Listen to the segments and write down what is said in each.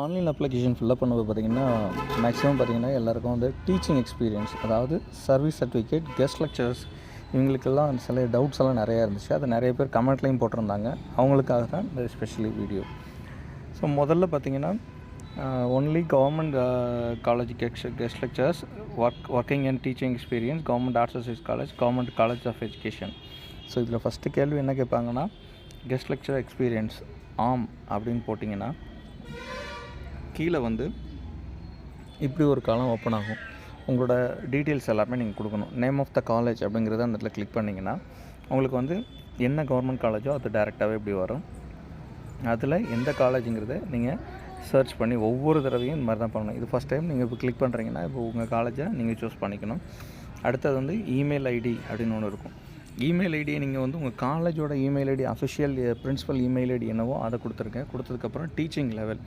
Online application fill up பண்ணும்போது பார்த்தீங்கன்னா maximum பார்த்தீங்கன்னா எல்லாருக்கும் வந்து டீச்சிங் எக்ஸ்பீரியன்ஸ் அதாவது சர்வீஸ் சர்டிஃபிகேட் கெஸ்ட் லெக்சர்ஸ் இவங்களுக்கெல்லாம் சில டவுட்ஸ் எல்லாம் நிறையா இருந்துச்சு. அதை நிறைய பேர் கமெண்ட்லேயும் போட்டிருந்தாங்க. அவங்களுக்காக தான் இந்த ஸ்பெஷலி வீடியோ ஸோ முதல்ல பார்த்தீங்கன்னா only government college guest guest lectures work working and teaching experience government arts and science college government college of education so இதில் ஃபஸ்ட்டு கேள்வி என்ன கேட்பாங்கன்னா கெஸ்ட் லெக்சர் எக்ஸ்பீரியன்ஸ் ஆம் அப்படின்னு போட்டிங்கன்னா கீழே வந்து இப்படி ஒரு காலம் ஓப்பன் ஆகும். உங்களோட டீட்டெயில்ஸ் எல்லாமே நீங்கள் கொடுக்கணும். நேம் ஆஃப் த காலேஜ் அப்படிங்கிறத அந்த இடத்துல கிளிக் பண்ணிங்கன்னா உங்களுக்கு வந்து என்ன கவர்மெண்ட் காலேஜோ அது டேரெக்டாகவே இப்படி வரும். அதில் எந்த காலேஜுங்கிறத நீங்கள் சர்ச் பண்ணி ஒவ்வொரு தடவையும் இந்த மாதிரி தான் பண்ணணும். இது ஃபஸ்ட் டைம் நீங்கள் இப்போ கிளிக் பண்ணுறீங்கன்னா இப்போ உங்கள் காலேஜை நீங்கள் சூஸ் பண்ணிக்கணும். அடுத்தது வந்து இமெயில் ஐடி அப்படின்னு ஒன்று இருக்கும். இமெயில் ஐடியை நீங்கள் வந்து உங்கள் காலேஜோட email ID official principal email ID என்னவோ அதை கொடுத்துருக்கேன். கொடுத்ததுக்கப்புறம் டீச்சிங் லெவல்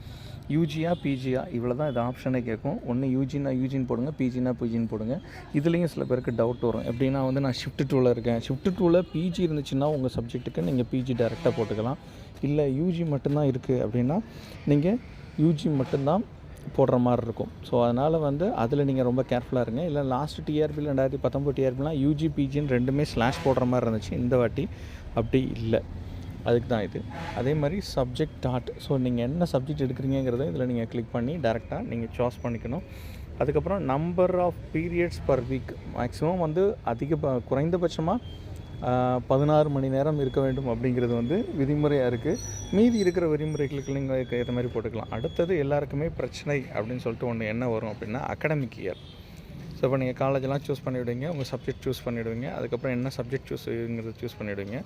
யூஜியா பிஜியா இவ்வளோ தான் இது ஆப்ஷனே கேட்கும். ஒன்று யூஜினா யூஜின்னு போடுங்க பிஜினா பிஜின்னு போடுங்க. இதுலேயும் சில பேருக்கு டவுட் வரும். எப்படின்னா வந்து நான் ஷிஃப்ட் டூவில் இருக்கேன். ஷிஃப்ட் டூவில் பிஜி இருந்துச்சுன்னா உங்கள் சப்ஜெக்ட்டுக்கு நீங்கள் பிஜி டேரெக்டாக போட்டுக்கலாம். இல்லை யூஜி மட்டும்தான் இருக்குது அப்படின்னா நீங்கள் யூஜி மட்டும்தான் போடுற மாதிரி இருக்கும். ஸோ அதனால் வந்து அதில் நீங்கள் ரொம்ப கேர்ஃபுல்லாக இருங்க. இல்லை லாஸ்ட் டிஆர்பியில் ரெண்டாயிரத்தி பத்தொம்பது டிஆர்பிலாம் யூஜி பிஜின்னு ரெண்டுமே ஸ்லாஷ் போடுற மாதிரி இருந்துச்சு. இந்த வாட்டி அப்படி இல்லை. அதுக்கு தான் இது. அதே மாதிரி சப்ஜெக்ட் டாட் ஸோ நீங்கள் என்ன சப்ஜெக்ட் எடுக்கிறீங்கிறத இதில் நீங்கள் கிளிக் பண்ணி டேரெக்டாக நீங்கள் சாய்ஸ் பண்ணிக்கணும். அதுக்கப்புறம் number of periods per week maximum வந்து அதிக ப- குறைந்தபட்சமாக பதினாறு மணி நேரம் இருக்க வேண்டும் அப்படிங்கிறது வந்து விதிமுறையாக இருக்குது மீதி இருக்கிற விதிமுறைகளுக்கு நீங்கள் ஏற்ற மாதிரி போட்டுக்கலாம். அடுத்தது எல்லாருக்குமே பிரச்சனை அப்படின்னு சொல்லிட்டு ஒன்று என்ன வரும் அப்படின்னா அகடமிக் இயர் ஸோ இப்போ நீங்கள் காலேஜெலாம் சூஸ் பண்ணிவிடுவீங்க உங்கள் சப்ஜெக்ட் சூஸ் பண்ணிவிடுவீங்க அதுக்கப்புறம் என்ன சப்ஜெக்ட் சூஸ்ங்கிறத சூஸ் பண்ணிவிடுவீங்க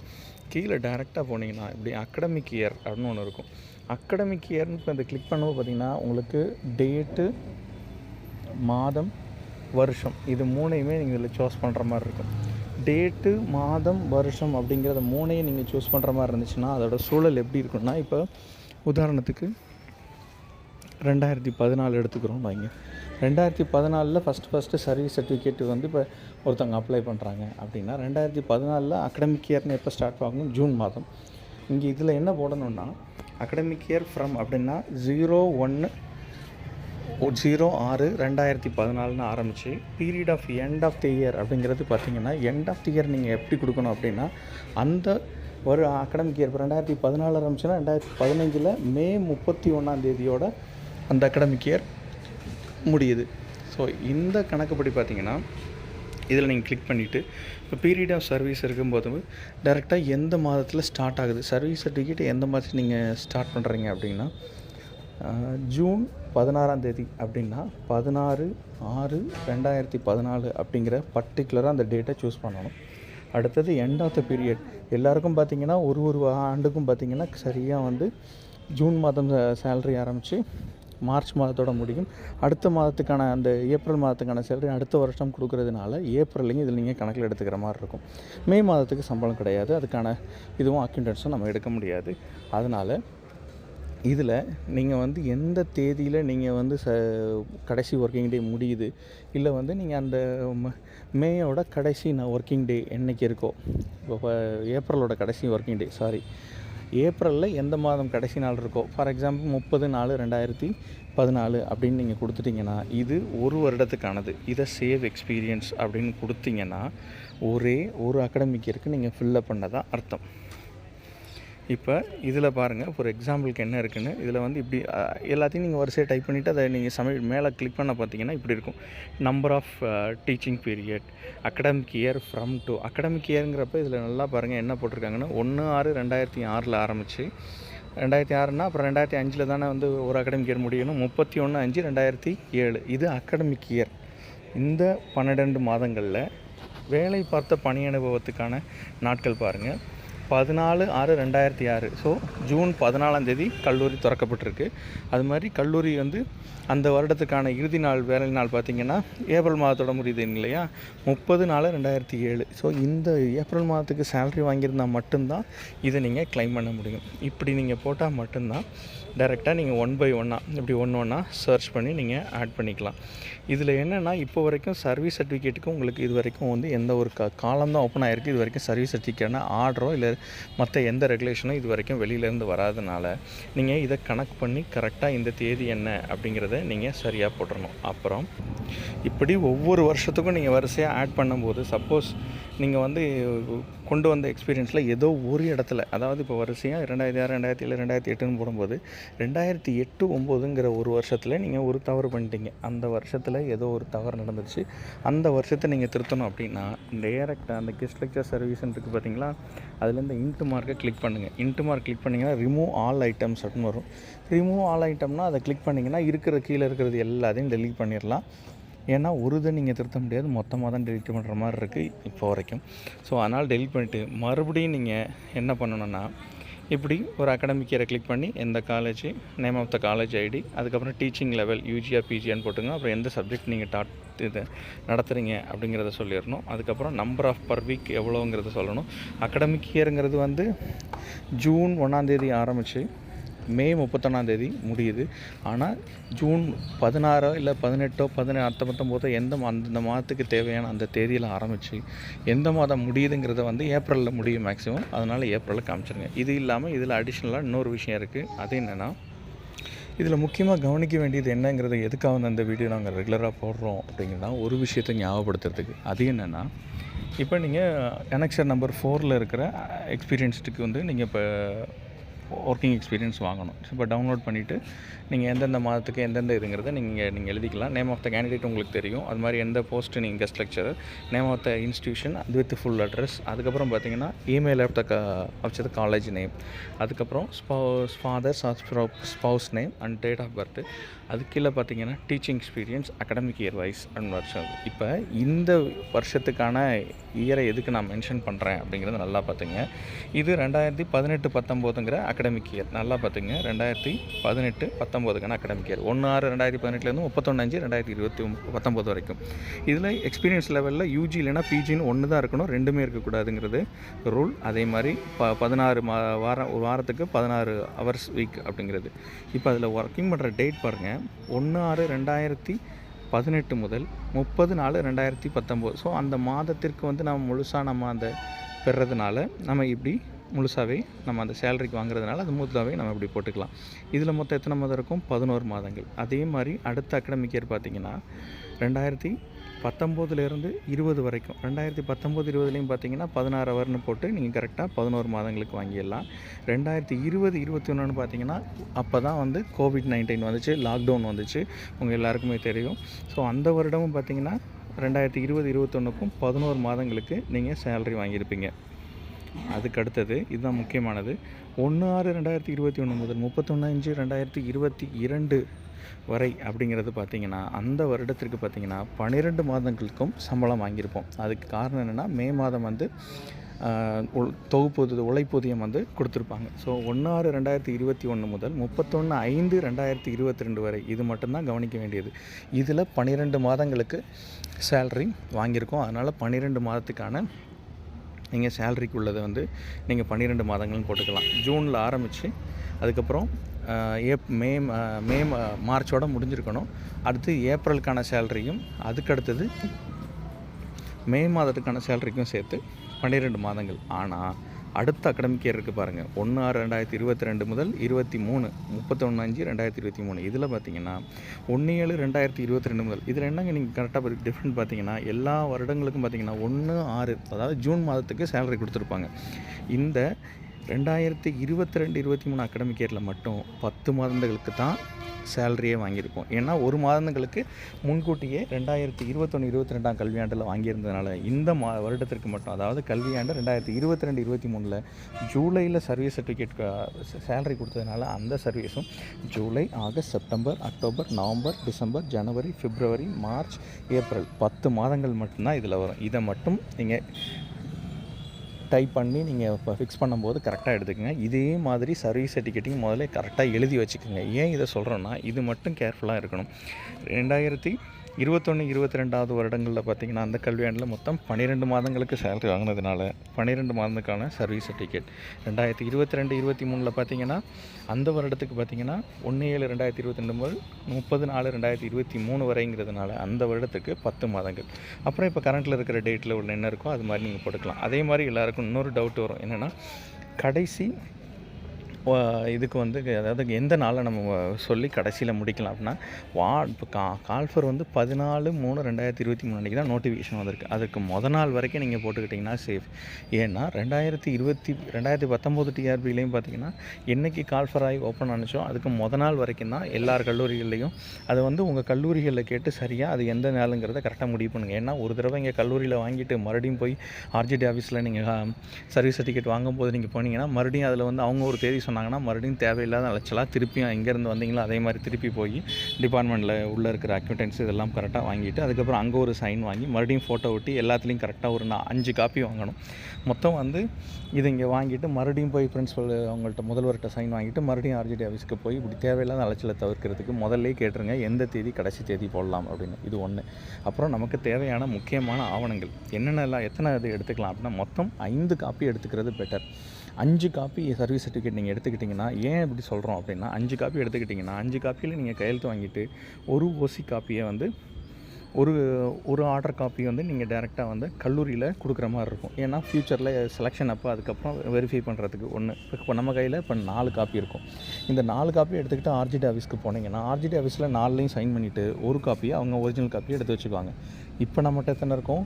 கீழே டேரெக்டாக போனீங்கன்னா இப்படி அகடமிக் இயர் அப்படின்னு ஒன்று இருக்கும். அகடமிக் இயர்னு இப்போ இந்த கிளிக் பண்ணும்போது பார்த்தீங்கன்னா உங்களுக்கு டேட்டு மாதம் வருஷம் இது மூணையுமே நீங்கள் இதில் சூஸ் பண்ணுற மாதிரி இருக்கும். டேட்டு மாதம் வருஷம் அப்படிங்கிறத மூணையும் நீங்கள் சூஸ் பண்ணுற மாதிரி இருந்துச்சுன்னா அதோடய சூழல் எப்படி இருக்குன்னா இப்போ உதாரணத்துக்கு ரெண்டாயிரத்தி பதினாலு எடுத்துக்கிறோம் வைங்க. ரெண்டாயிரத்தி பதினாலில் ஃபஸ்ட்டு ஃபஸ்ட்டு சர்வீஸ் சர்டிஃபிகேட் வந்து இப்போ ஒருத்தவங்க அப்ளை பண்ணுறாங்க அப்படின்னா ரெண்டாயிரத்தி பதினாலில் அகடமிக் இயர்னு எப்போ ஸ்டார்ட் ஆகும் ஜூன் மாதம். இங்கே இதில் என்ன போடணும்னா அகடமிக் இயர் ஃப்ரம் அப்படின்னா ஜீரோ ஒன்று ஜீரோ ஆறு ரெண்டாயிரத்தி பதினாலுன்னு ஆரம்பித்து period of end of the year அப்படிங்கிறது பார்த்தீங்கன்னா எண்ட் ஆஃப் தி இயர் நீங்கள் எப்படி கொடுக்கணும் அப்படின்னா அந்த ஒரு அகடமிக் இயர் இப்போ ரெண்டாயிரத்தி பதினாலு ஆரம்பிச்சுன்னா ரெண்டாயிரத்தி பதினஞ்சில் மே முப்பத்தி ஒன்றாம் தேதியோட அந்த அகடமிக் இயர் முடியுது. ஸோ இந்த கணக்குப்படி பார்த்தீங்கன்னா இதில் நீங்கள் கிளிக் பண்ணிவிட்டு இப்போ பீரியட் ஆஃப் சர்வீஸ் இருக்கும்போது டேரெக்டாக எந்த மாதத்தில் ஸ்டார்ட் ஆகுது? சர்வீஸ் சர்டிஃபிகேட் எந்த மாதத்தில் நீங்கள் ஸ்டார்ட் பண்ணுறீங்க அப்படின்னா ஜூன் பதினாறாம் தேதி அப்படின்னா பதினாறு ஆறு ரெண்டாயிரத்தி பதினாலு அப்படிங்கிற பர்டிகுலராக அந்த டேட்டை சூஸ் பண்ணணும். அடுத்தது எண்ட் ஆஃப் த பீரியட் எல்லாருக்கும் பார்த்தீங்கன்னா ஒரு ஒரு ஆண்டுக்கும் பார்த்திங்கன்னா சரியாக வந்து ஜூன் மாதம் சேலரி ஆரம்பித்து மார்ச் மாதத்தோட முடியும். அடுத்த மாதத்துக்கான அந்த ஏப்ரல் மாதத்துக்கான சேலரி அடுத்த வருஷம் கொடுக்குறதுனால ஏப்ரல்லையும் இதில் நீங்கள் கணக்கில் எடுத்துக்கிற மாதிரி இருக்கும். மே மாதத்துக்கு சம்பளம் கிடையாது. அதுக்கான இதுவும் அக்யூண்டன்ஸும் நம்ம எடுக்க முடியாது. அதனால் இதில் நீங்கள் வந்து எந்த தேதியில் நீங்கள் வந்து ச கடைசி ஒர்க்கிங் டே முடியுது? இல்லை வந்து நீங்கள் அந்த ம- மேயோட கடைசி நான் ஒர்க்கிங் டே என்னைக்கு இருக்கோ? இப்போ ஏப்ரலோட கடைசி ஒர்க்கிங் டே சாரி ஏப்ரலில் எந்த மாதம் கடைசி நாள் இருக்கோ? ஃபார் எக்ஸாம்பிள் முப்பது நாலு ரெண்டாயிரத்தி பதினாலு அப்படின்னு நீங்கள் கொடுத்துட்டிங்கன்னா இது ஒரு வருடத்துக்கானது. இதை சேவ் எக்ஸ்பீரியன்ஸ் அப்படின்னு கொடுத்தீங்கன்னா ஒரே ஒரு அகடமிக் இயருக்கு நீங்கள் ஃபில்லப் பண்ணதான் அர்த்தம். இப்போ இதில் பாருங்கள் ஒரு எக்ஸாம்பிளுக்கு என்ன இருக்குன்னு இதில் வந்து இப்படி எல்லாத்தையும் நீங்கள் வரிசையாக டைப் பண்ணிவிட்டு அதை நீங்கள் சமையல் மேலே கிளிக் பண்ண பார்த்தீங்கன்னா இப்படி இருக்கும். Number of teaching period academic year from to academic இயருங்கிறப்ப இதில் நல்லா பாருங்கள் என்ன போட்டிருக்காங்கன்னா ஒன்று ஆறு ரெண்டாயிரத்தி ஆறில் ஆரம்பித்து ரெண்டாயிரத்தி ஆறுனா அப்புறம் ரெண்டாயிரத்தி அஞ்சில் தானே வந்து ஒரு அகடமிக் இயர் முடியணும் முப்பத்தி ஒன்று அஞ்சு ரெண்டாயிரத்தி ஏழு. இது அகடமிக் இயர் இந்த பன்னிரெண்டு மாதங்களில் வேலை பார்த்த பணி அனுபவத்துக்கான நாட்கள் பாருங்கள். பதினாலு ஆறு ரெண்டாயிரத்தி ஆறு. ஸோ ஜூன் பதினாலாம் தேதி கல்லூரி திறக்கப்பட்டிருக்கு. அது மாதிரி கல்லூரி வந்து அந்த வருடத்துக்கான இறுதி நாள் வேலை நாள் பார்த்திங்கன்னா ஏப்ரல் மாதத்தோட முடியுது இல்லையா? முப்பது நாலு ரெண்டாயிரத்தி ஏழு. ஸோ இந்த ஏப்ரல் மாதத்துக்கு சேலரி வாங்கியிருந்தால் மட்டும்தான் இதை நீங்கள் க்ளைம் பண்ண முடியும். இப்படி நீங்கள் போட்டால் மட்டும்தான் டைரெக்டாக நீங்கள் ஒன் பை ஒன்னாக இப்படி ஒன்று ஒன்றா சர்ச் பண்ணி நீங்கள் ஆட் பண்ணிக்கலாம். இதில் என்னென்னா இப்போ வரைக்கும் சர்வீஸ் சர்டிஃபிகேட்டுக்கு உங்களுக்கு இது வரைக்கும் வந்து எந்த ஒரு கா காலம் தான் ஓப்பன் ஆகிருக்கு இது வரைக்கும் சர்வீஸ் சர்டிஃபிகேட்னா ஆர்டரோ இல்லை மற்ற எந்த ரெகுலேஷனும் இது வரைக்கும் வெளியிலேருந்து வராதனால நீங்கள் இதை கணக்கு பண்ணி கரெக்டாக இந்த தேதி என்ன அப்படிங்கிறத நீங்கள் சரியாக போட்டுடணும் அப்புறம் இப்படி ஒவ்வொரு வருஷத்துக்கும் நீங்கள் வரிசையாக ஆட் பண்ணும்போது சப்போஸ் நீங்கள் வந்து கொண்டு வந்த எக்ஸ்பீரியன்ஸில் ஏதோ ஒரு இடத்துல அதாவது இப்போ வரிசையாக ரெண்டாயிரத்தி ஆறு ரெண்டாயிரத்தி ஏழு ரெண்டாயிரத்தி எட்டுன்னு போடும்போது ரெண்டாயிரத்தி எட்டு ஒம்போதுங்கிற ஒரு வருஷத்தில் நீங்கள் ஒரு தவறு பண்ணிட்டீங்க. அந்த வருஷத்தில் ஏதோ ஒரு தவறு நடந்துச்சு. அந்த வருஷத்தை நீங்கள் திருத்தணும் அப்படின்னா டேரெக்டாக அந்த கெஸ்ட் லெக்சர் சர்வீஸ்ன்னு இருக்குது பார்த்தீங்களா? அதுலேருந்து இன்ட்டு மார்க்கை கிளிக் பண்ணுங்கள் இன்ட்டு மார்க் கிளிக் பண்ணிங்கன்னா ரிமூவ் ஆல் ஐட்டம்ஸ் அப்படின்னு வரும். ரிமூவ் ஆல் ஐட்டம்னால் அதை கிளிக் பண்ணிங்கன்னா இருக்கிற கீழே இருக்கிறது எல்லாத்தையும் டெலீட் பண்ணிடலாம். ஏன்னா ஒரு இதை நீங்கள் திருத்த முடியாது மொத்தமாக தான் டெலிட் பண்ணுற மாதிரி இருக்குது இப்போ வரைக்கும். ஸோ அதனால் டெலிட் பண்ணிவிட்டு மறுபடியும் நீங்கள் என்ன பண்ணணும்னா இப்படி ஒரு அகாடமிக் இயரை கிளிக் பண்ணி எந்த college name of the college ID அதுக்கப்புறம் டீச்சிங் லெவல் யூஜிஆர் பிஜியான்னு போட்டுங்க. அப்புறம் எந்த சப்ஜெக்ட் நீங்கள் டாட் இது நடத்துகிறீங்க அப்படிங்கிறத சொல்லிடணும். அதுக்கப்புறம் நம்பர் ஆஃப் பர் வீக் எவ்வளோங்கிறத சொல்லணும். அகாடமிக் இயருங்கிறது வந்து ஜூன் ஒன்றாந்தேதி ஆரம்பித்து மே முப்பத்தொன்னாந்தேதி முடியுது. ஆனால் ஜூன் பதினாறோ இல்லை பதினெட்டோ பதினே அடுத்த பத்தொம்போதோ எந்த அந்த மாதத்துக்கு தேவையான அந்த தேதியில் ஆரம்பித்து எந்த மாதம் முடியுதுங்கிறத வந்து ஏப்ரலில் முடியும் மேக்ஸிமம். அதனால் ஏப்ரலில் காமிச்சிருங்க. இது இல்லாமல் இதில் அடிஷ்னலாக இன்னொரு விஷயம் இருக்குது அது என்னென்னா இதில் முக்கியமாக கவனிக்க வேண்டியது என்னங்கிறது எதுக்காக வந்து அந்த வீடியோ நாங்கள் ரெகுலராக போடுறோம் அப்படிங்கிறதா ஒரு விஷயத்தை ஞாபகப்படுத்துறதுக்கு. அது என்னென்னா இப்போ நீங்கள் எனக்ஷர் நம்பர் ஃபோரில் இருக்கிற எக்ஸ்பீரியன்ஸ்டுக்கு வந்து நீங்கள் இப்போ ஒர்க்கிங் எக்ஸ்பீரியன்ஸ் வாங்கணும். இப்போ டவுன்லோட் பண்ணிவிட்டு நீங்கள் எந்தெந்த மாதத்துக்கு எந்தெந்த இதுங்கிறத நீங்கள் நீங்கள் எழுதிக்கலாம். நேம் ஆஃப் த கேண்டிடேட் உங்களுக்கு தெரியும். அது மாதிரி எந்த போஸ்ட்டு நீங்கள் guest lecture name of the institution with full address அதுக்கப்புறம் பார்த்தீங்கன்னா இமெயில் ஆஃப் த க ஆஃப் காலேஜ் நேம் அதுக்கப்புறம் spouse father's spouse name and date of birth அது கீழே பார்த்தீங்கன்னா teaching experience academic year wise and வருஷம் இப்போ இந்த வருஷத்துக்கான இயரை எதுக்கு நான் மென்ஷன் பண்ணுறேன் அப்படிங்கிறது நல்லா பார்த்துங்க இது ரெண்டாயிரத்தி பதினெட்டு பத்தொம்போதுங்கிற அகடமிக் இயர் நல்லா பார்த்துங்க ரெண்டாயிரத்தி பதினெட்டு பத்தொம்போதுக்கான அகடமிக் இயர் ஒன்று ஆறு ரெண்டாயிரத்தி பதினெட்டுலேருந்து முப்பத்தொன்று அஞ்சு ரெண்டாயிரத்தி இருபத்தி பத்தொம்போது வரைக்கும். இதில் எக்ஸ்பீரியன்ஸ் லெவலில் யூஜி இல்லைனா பிஜின்னு ஒன்று தான் இருக்கணும். ரெண்டுமே இருக்கக்கூடாதுங்கிறது ரூல் அதே மாதிரி ப பதினாறு மா வாரம் ஒரு வாரத்துக்கு பதினாறு ஹவர்ஸ் வீக் அப்படிங்கிறது. இப்போ அதில் ஒர்க்கிங் பண்ணுற டேட் பாருங்கள் ஒன்று ஆறு ரெண்டாயிரத்தி பதினெட்டு முதல் முப்பது நாலு ரெண்டாயிரத்தி பத்தொம்போது ஸோ அந்த மாதத்திற்கு வந்து நம்ம முழுசாக நம்ம அந்த பெறதுனால நம்ம இப்படி முழுசாகவே நம்ம அந்த சேலரிக்கு வாங்குறதுனால அது முழுதாகவே நம்ம இப்படி போட்டுக்கலாம். இதில் மொத்தம் எத்தனை மாதம் இருக்கும்? பதினோரு மாதங்கள். அதே மாதிரி அடுத்த அகடமிக் இயர் பார்த்தீங்கன்னா ரெண்டாயிரத்தி பத்தொம்போதுலேருந்து இருபது வரைக்கும் ரெண்டாயிரத்தி பத்தொம்போது இருபதுலேயும் பார்த்தீங்கன்னா பதினாறு ஹவர்னு போட்டு நீங்கள் கரெக்டாக பதினோரு மாதங்களுக்கு வாங்கிடலாம். ரெண்டாயிரத்தி இருபது இருபத்தி ஒன்றுன்னு பார்த்தீங்கன்னா அப்போ தான் வந்து கோவிட் நைன்டீன் வந்துச்சு லாக்டவுன் வந்துச்சு. உங்கள் எல்லாருக்குமே தெரியும். ஸோ அந்த வருடமும் பார்த்தீங்கன்னா ரெண்டாயிரத்தி இருபது இருபத்தொன்றுக்கும் பதினோரு மாதங்களுக்கு நீங்கள் சேலரி வாங்கியிருப்பீங்க. அதுக்கு அடுத்தது இதுதான் முக்கியமானது. ஒன்று ஆறு ரெண்டாயிரத்தி இருபத்தி ஒன்று முதல் முப்பத்தொன்று அஞ்சு ரெண்டாயிரத்தி இருபத்தி இரண்டு வரை அப்படிங்கிறது பார்த்திங்கன்னா அந்த வருடத்திற்கு பார்த்திங்கன்னா பன்னிரெண்டு மாதங்களுக்கும் சம்பளம் வாங்கியிருப்போம். அதுக்கு காரணம் என்னென்னா மே மாதம் வந்து ஆஹ், தொகுப்பு உழைப்பூதியம் வந்து கொடுத்துருப்பாங்க. ஸோ ஒன்று ஆறு ரெண்டாயிரத்தி இருபத்தி ஒன்று முதல் முப்பத்தொன்று ஐந்து ரெண்டாயிரத்தி இருபத்தி ரெண்டு வரை இது மட்டும்தான் கவனிக்க வேண்டியது. இதில் பன்னிரெண்டு மாதங்களுக்கு சேல்ரி வாங்கியிருக்கோம். அதனால் பன்னிரெண்டு மாதத்துக்கான நீங்கள் சேலரிக்கு உள்ளதை வந்து நீங்கள் பன்னிரெண்டு மாதங்கள்னு போட்டுக்கலாம். ஜூனில் ஆரம்பித்து அதுக்கப்புறம் ஏப் மே மே மார்ச்சோட முடிஞ்சிருக்கணும். அடுத்து ஏப்ரலுக்கான சேலரியும் அதுக்கு அடுத்தது மே மாதத்துக்கான சேலரிக்கும் சேர்த்து பன்னிரெண்டு மாதங்கள். ஆனால் அடுத்த அகடமிக் இயர் இருக்குது பாருங்கள் ஒன்று ஆறு ரெண்டாயிரத்தி இருபத்தி ரெண்டு முதல் இருபத்தி மூணு முப்பத்தொன்று அஞ்சு ரெண்டாயிரத்தி இருபத்தி மூணு. இதில் பார்த்தீங்கன்னா ஒன்று ஏழு ரெண்டாயிரத்தி இருபத்தி ரெண்டு முதல். இதில் என்னங்க நீங்கள் கரெக்டாக டிஃப்ரெண்ட் பார்த்தீங்கன்னா எல்லா வருடங்களுக்கும் பார்த்தீங்கன்னா ஒன்று ஆறு அதாவது ஜூன் மாதத்துக்கு சேலரி கொடுத்துருப்பாங்க. இந்த ரெண்டாயிரத்தி இருபத்தி ரெண்டு இருபத்தி மூணு அகடமிக் இயரில் மட்டும் பத்து மாதங்களுக்கு தான் சேலரியே வாங்கியிருப்போம். ஏன்னா ஒரு மாதங்களுக்கு முன்கூட்டியே ரெண்டாயிரத்தி இருபத்தொன்று இருபத்தி ரெண்டாம் கல்வியாண்டில் வாங்கியிருந்ததுனால இந்த மா வருடத்திற்கு மட்டும் அதாவது கல்வியாண்டு ரெண்டாயிரத்தி இருபத்தி ரெண்டு இருபத்தி மூணில் ஜூலையில் சர்வீஸ் சர்டிஃபிகேட் சேலரி கொடுத்ததுனால அந்த சர்வீஸும் July August September October November December ஜனவரி பிப்ரவரி மார்ச் ஏப்ரல் பத்து மாதங்கள் மட்டும்தான் இதில் வரும். இதை மட்டும் நீங்கள் டைப் பண்ணி நீங்கள் இப்போ ஃபிக்ஸ் பண்ணும்போது கரெக்டாக எடுத்துக்கோங்க. இதே மாதிரி சர்வீஸ் சர்டிஃபிகேட்டையும் முதல்ல கரெக்டாக எழுதி வச்சுக்கோங்க. ஏன் இதை சொல்கிறேன்னா இது மட்டும் கேர்ஃபுல்லாக இருக்கணும். ரெண்டாயிரத்தி இருபத்தொன்று இருபத்தி ரெண்டாவது வருடங்களில் பார்த்தீங்கன்னா அந்த கல்வியாண்டில் மொத்தம் பன்னிரெண்டு மாதங்களுக்கு சேலரி வாங்கினதுனால பன்னிரெண்டு மாதத்துக்கான சர்வீஸ் சர்டிஃபிகேட் ரெண்டாயிரத்தி இருபத்தி ரெண்டு இருபத்தி மூணில் பார்த்தீங்கன்னா அந்த வருடத்துக்கு பார்த்தீங்கன்னா ஒன்று ஏழு ரெண்டாயிரத்தி இருபத்தி ரெண்டு முதல் முப்பது நாலு ரெண்டாயிரத்தி இருபத்தி மூணு வரைங்கிறதுனால அந்த வருடத்துக்கு பத்து மாதங்கள். அப்புறம் இப்போ கரண்ட்டில் இருக்கிற டேட்டில் உள்ள என்ன இருக்கோ அது மாதிரி நீங்கள் போட்டுக்கலாம். அதே மாதிரி எல்லாருக்கும் இன்னொரு டவுட் வரும். என்னென்னா கடைசி இதுக்கு வந்து அதாவது எந்த நாளில் நம்ம சொல்லி கடைசியில் முடிக்கலாம் அப்படின்னா வா இப்போ கா கால்ஃபர் வந்து பதினாலு மூணு ரெண்டாயிரத்தி இருபத்தி மூணு அன்றைக்கி தான் நோட்டிஃபிகேஷன் வந்திருக்கு. அதுக்கு மொதல் நாள் வரைக்கும் நீங்கள் போட்டுக்கிட்டிங்கன்னா சேஃப் ஏன்னா ரெண்டாயிரத்தி இருபத்தி ரெண்டாயிரத்தி பத்தொம்போது டிஆர்பிலையும் பார்த்தீங்கன்னா என்னைக்கு கால்ஃபர் ஆகி ஓப்பன் ஆனிச்சோ அதுக்கு மொதல் நாள் வரைக்கும் தான் எல்லார் கல்லூரிகள்லையும் அதை வந்து உங்கள் கல்லூரிகளில் கேட்டு சரியாக அது எந்த நாளுங்கிறத கரெக்டாக முடிவு பண்ணுங்கள் ஏன்னா ஒரு தடவை இங்கே கல்லூரியில் வாங்கிட்டு மறுபடியும் போய் ஆர்ஜிடி ஆஃபீஸில் நீங்கள் சர்வீஸ் சர்டிஃபிகேட் வாங்கும்போது நீங்கள் போனீங்கன்னா மறுபடியும் அதில் வந்து அவங்க ஒரு தேதி சொன்னாங்கன்னா மறுபடியும் தேவையில்லாத அலைச்சலாக திருப்பியும் எங்கேருந்து வந்தீங்களோ அதே மாதிரி திருப்பி போய் டிபார்ட்மெண்ட்டில் உள்ளே இருக்கிற அக்யூட்டன்ஸ் இதெல்லாம் கரெக்டாக வாங்கிட்டு அதுக்கப்புறம் அங்கே ஒரு சைன் வாங்கி மறுபடியும் ஃபோட்டோ ஒட்டி எல்லாத்துலேயும் கரெக்டாக ஒரு நா- அஞ்சு காப்பி வாங்கணும். மொத்தம் வந்து இது இங்கே வாங்கிட்டு மறுபடியும் போய் பிரின்ஸிபல் அவங்கள்ட்ட முதல்வர்கிட்ட சைன் வாங்கிட்டு மறுபடியும் ஆர்ஜிடி ஆஃபீஸ்க்கு போய் இப்படி தேவையில்லாத அலைச்சலை தவிர்க்கிறதுக்கு முதல்லே கேட்டுருங்க எந்த தேதி கடைசி தேதி போடலாம் அப்படின்னு. இது ஒன்று அப்புறம் நமக்கு தேவையான முக்கியமான ஆவணங்கள். என்னென்னலாம் எத்தனை இது எடுத்துக்கலாம் அப்படின்னா மொத்தம் ஐந்து காப்பி எடுத்துக்கிறது பெட்டர் அஞ்சு காப்பி சர்வீஸ் சர்டிஃபிகேட் நீங்கள் எடுத்துக்கிட்டிங்கன்னா ஏன் இப்படி சொல்கிறோம் அப்படின்னா அஞ்சு காப்பி எடுத்துக்கிட்டிங்கன்னா அஞ்சு காப்பியில் நீங்கள் கையெழுத்து வாங்கிட்டு ஒரு ஓசி காப்பியை வந்து ஒரு ஒரு ஆர்டர் காப்பி வந்து நீங்கள் டேரெக்டாக வந்து கல்லூரியில் கொடுக்குற மாதிரி இருக்கும். ஏன்னா ஃப்யூச்சரில் செலெக்ஷன் அப்போ அதுக்கப்புறம் வெரிஃபை பண்ணுறதுக்கு ஒன்று இப்போ நம்ம கையில் இப்போ நாலு காப்பி இருக்கும். இந்த நாலு காப்பி எடுத்துக்கிட்டு ஆர்ஜிடி ஆஃபீஸ்க்கு போனீங்கன்னா ஆர்ஜிடி ஆஃபீஸில் நாலுலேயும் சைன் பண்ணிவிட்டு ஒரு காப்பியை அவங்க ஒரிஜினல் காப்பியை எடுத்து வச்சுக்குவாங்க. இப்போ நம்மகிட்ட எத்தனை இருக்கும்?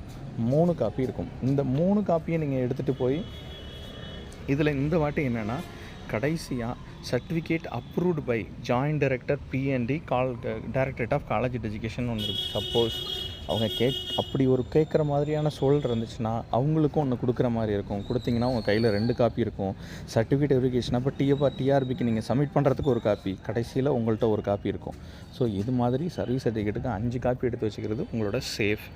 மூணு காப்பி இருக்கும். இந்த மூணு காப்பியை நீங்கள் எடுத்துகிட்டு போய் இதில் இந்த வாட்டி என்னென்னா கடைசியாக certificate approved by joint director BNT கால் டைரக்டரேட் ஆஃப் காலேஜ் எஜுகேஷன் ஒன்று இருக்குது சப்போஸ் அவங்க கேக் அப்படி ஒரு கேட்குற மாதிரியான சூழல் இருந்துச்சுன்னா அவங்களுக்கும் ஒன்று கொடுக்குற மாதிரி இருக்கும். கொடுத்தீங்கன்னா உங்கள் கையில் ரெண்டு காப்பி இருக்கும். சர்டிஃபிகேட் வெரிஃபிகேஷன் அப்போ டிஎஃப்ஆ டிஆர்பிக்கு நீங்கள் சப்மிட் பண்ணுறதுக்கு ஒரு காப்பி. கடைசியில் உங்கள்கிட்ட ஒரு காப்பி இருக்கும். ஸோ இது மாதிரி சர்வீஸ் சர்டிஃபிகேட்டுக்கு அஞ்சு காப்பி எடுத்து வச்சுக்கிறது உங்களோட சேஃப்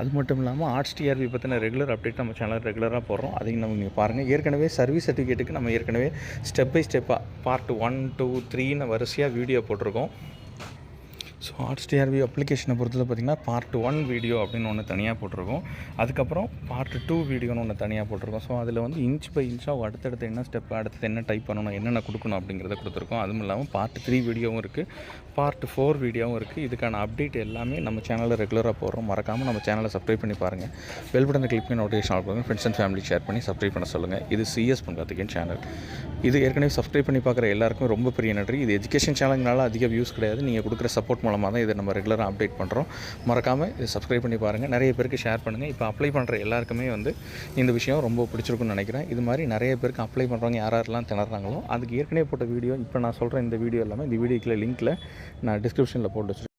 அது மட்டும் இல்லாமல் ஆர்ட்ஸ் டிஆர்பி பற்றின ரெகுலர் அப்டேட் நம்ம சேனல் ரெகுலராக போடுறோம். அதையும் நம்ம நீங்கள் பாருங்கள் ஏற்கனவே சர்வீஸ் சர்டிஃபிகேட்டுக்கு நம்ம ஏற்கனவே ஸ்டெப் பை ஸ்டெப்பாக பார்ட் ஒன் டூ த்ரீன்னு வரிசையாக வீடியோ போட்டிருக்கோம். ஸோ ஆர்ட்ஸ் டிஆர்பி அப்ளிகேஷனை பொறுத்தது பார்த்திங்கன்னா பார்ட் ஒன் வீடியோ அப்படின்னு ஒன்று தனியாக போட்டிருக்கோம். அதுக்கப்புறம் பார்ட் டூ வீடியோன்னு ஒன்று தனியாக போட்டிருக்கோம். ஸோ அதில் வந்து இன்ச் பை இன்ச்சாக அடுத்தடுத்து என்ன ஸ்டெப் அடுத்து என்ன டைப் பண்ணணும் என்னென்ன கொடுக்கணும் அப்படிங்கிறத கொடுத்துருக்கோம். அதுவும் இல்லாமல் பார்ட் த்ரீ வீடியோவும் இருக்குது பார்ட் ஃபோர் வீடியோவும் இருக்குது இதுக்கான அப்டேட் எல்லாமே நம்ம சேனலில் ரெகுலராக போடுறோம். மறக்காமல் நம்ம சேனலை சப்ஸ்கிரைப் பண்ணி பாருங்கள் பெல் பட்டனை கிளிக் பண்ணி நோட்டிஃபிகேஷன் ஆல் பண்ணுங்கள் ஃப்ரெண்ட்ஸ் அண்ட் ஃபேமிலி ஷேர் பண்ணி சப்ஸ்கிரைப் பண்ண சொல்லுங்கள் இது சிஎஸ் பண்ணுறதுக்கு சேனல் இது ஏற்கனவே சப்ஸ்கிரைப் பண்ணி பார்க்குற எல்லாருக்கும் ரொம்ப பெரிய நன்றி. இது எஜுகேஷன் சேனல்னால அதிக வியூஸ் கிடையாது. நீங்கள் கொடுக்குற சப்போர்ட் மூலமாக தான் இதை நம்ம ரெகுலராக அப்டேட் பண்ணுறோம் மறக்காமல் இது சப்ஸ்கிரைப் பண்ணி பாருங்கள் நிறைய பேருக்கு ஷேர் பண்ணுங்கள் இப்போ அப்ளை பண்ணுற எல்லாருக்குமே வந்து இந்த விஷயம் ரொம்ப பிடிச்சிருக்குன்னு நினைக்கிறேன். இது மாதிரி நிறைய பேருக்கு அப்ளை பண்ணுறவங்க யார் யாரெல்லாம் திணறாங்களோ அதுக்கு ஏற்கனவே போட்ட வீடியோ இப்போ நான் சொல்கிற இந்த வீடியோ எல்லாமே இந்த வீடியோக்கில் லிங்க்கில் நான் டிஸ்கிரிப்ஷனில் போட்டு